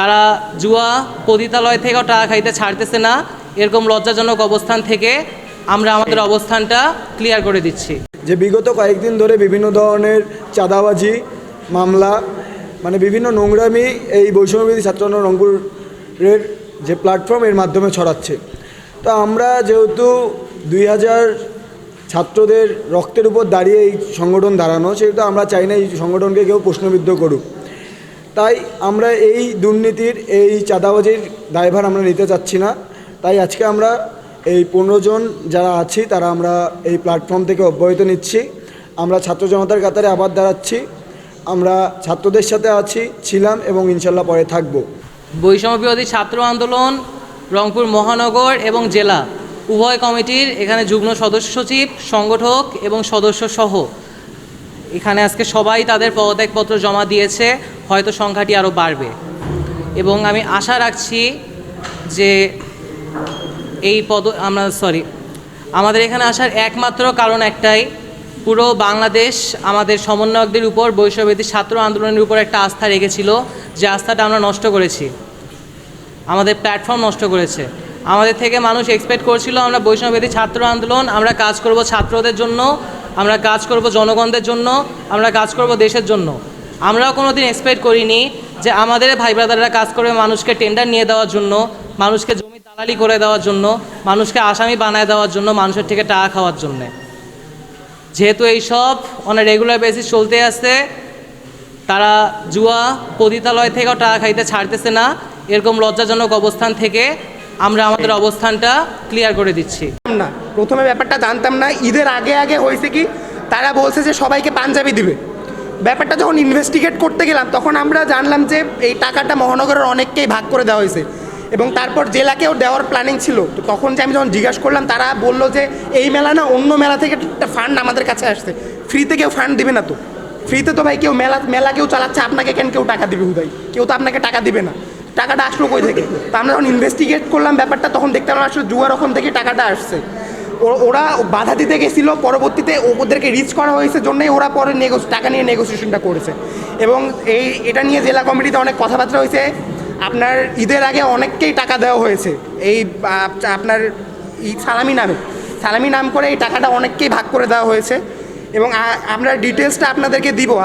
তারা জুয়া পতিতালয় থেকেও টাকা খাইতে ছাড়তেছে না। এরকম লজ্জাজনক অবস্থান থেকে আমরা আমাদের অবস্থানটা ক্লিয়ার করে দিচ্ছি। যে বিগত কয়েকদিন ধরে বিভিন্ন ধরনের চাঁদাবাজি, মামলা মানে বিভিন্ন নোংরামি এই বৈষম্যবিধি ছাত্র রংপুরের যে প্ল্যাটফর্ম এর মাধ্যমে ছড়াচ্ছে। তো আমরা যেহেতু দুই হাজার ছাত্রদের রক্তের উপর দাঁড়িয়ে এই সংগঠন দাঁড়ানো, সেহেতু আমরা চাই না এই সংগঠনকে কেউ প্রশ্নবিদ্ধ করুক। তাই আমরা এই দুর্নীতির, এই চাঁদাবাজির দায়ভার আমরা নিতে চাচ্ছি না। তাই আজকে আমরা এই পনেরো জন যারা আছি, তারা আমরা এই প্ল্যাটফর্ম থেকে অব্যাহত নিচ্ছি। আমরা ছাত্র জনতার কাতারে আবার দাঁড়াচ্ছি। আমরা ছাত্রদের সাথে আছি, ছিলাম এবং ইনশাল্লাহ পরে থাকব। বৈষম্য বিরোধী ছাত্র আন্দোলন, রংপুর মহানগর এবং জেলা। উভয় কমিটির এখানে যুগ্ম সদস্য সচিব, সংগঠক এবং সদস্য সহ। এখানে আজকে সবাই তাদের পদত্যাগপত্র জমা দিয়েছে। হয়তো সংখ্যাটি আরও বাড়বে। এবং আমি আশা রাখছি যে এই পদ, আমরা সরি আমাদের এখানে আসার একমাত্র কারণ একটাই, পুরো বাংলাদেশ আমাদের সমন্বয়কদের উপর বৈষম্যবিধি ছাত্র আন্দোলনের উপর একটা আস্থা রেখেছিল, যে আস্থাটা আমরা নষ্ট করেছি। আমাদের প্ল্যাটফর্ম নষ্ট করেছে। আমাদের থেকে মানুষ এক্সপেক্ট করছিল, আমরা বৈষ্ণববেদী ছাত্র আন্দোলন, আমরা কাজ করব ছাত্রদের জন্য, আমরা কাজ করব জনগণদের জন্য, আমরা কাজ করব দেশের জন্য। আমরাও কোনো দিন এক্সপেক্ট করিনি যে আমাদের ভাই ব্রাদাররা কাজ করবে মানুষকে টেন্ডার নিয়ে দেওয়ার জন্য, মানুষকে জমি দালালি করে দেওয়ার জন্য, মানুষকে আসামি বানায় দেওয়ার জন্য, মানুষের থেকে টাকা খাওয়ার জন্যে। যেহেতু এই সব অন রেগুলার বেসিস চলতে আসছে, তারা জুয়া, পতিতালয় থেকেও টাকা খাইতে ছাড়তেছে না, এরকম লজ্জাজনক অবস্থান থেকে আমরা আমাদের অবস্থানটা ক্লিয়ার করে দিচ্ছি। না, প্রথমে ব্যাপারটা জানতাম না, ঈদের আগে আগে হয়েছে কি, তারা বলছে যে সবাইকে পাঞ্জাবি দিবে। ব্যাপারটা যখন ইনভেস্টিগেট করতে গেলাম, তখন আমরা জানলাম যে এই টাকাটা মহানগরের অনেককেই ভাগ করে দেওয়া হয়েছে। এবং তারপর জেলাকেও দেওয়ার প্ল্যানিং ছিল। তো তখন যে আমি যখন জিজ্ঞাসা করলাম, তারা বলল যে এই মেলা না, অন্য মেলা থেকে একটা ফান্ড আমাদের কাছে আসছে। ফ্রিতে কেউ ফান্ড দিবে না তো। ফ্রিতে তো ভাই কেউ মেলা মেলা কেউ চালাচ্ছে, আপনাকে কেন কেউ টাকা দিবে হুদাই? কেউ তো আপনাকে টাকা দিবে না। টাকাটা আসলো কই থেকে? তো আমরা যখন ইনভেস্টিগেট করলাম ব্যাপারটা, তখন দেখতে পেলাম আসলে জুয়ার ওখান থেকে টাকাটা আসছে। ওরা বাধা দিতে গেছিল, পরবর্তীতে ওদেরকে রিচ করা হয়েছে জন্যই ওরা পরে নেগোস টাকা নিয়ে নেগোসিয়েশনটা করেছে। এবং এই এটা নিয়ে জেলা কমিটিতে অনেক কথাবার্তা হয়েছে। আপনার ঈদের আগে অনেককেই টাকা দেওয়া হয়েছে। এই আপনার সালামি নামে। সালামি নাম করে এই টাকাটা অনেককেই ভাগ করে দেওয়া হয়েছে। এবং আমরা ডিটেলসটা আপনাদেরকে দিব।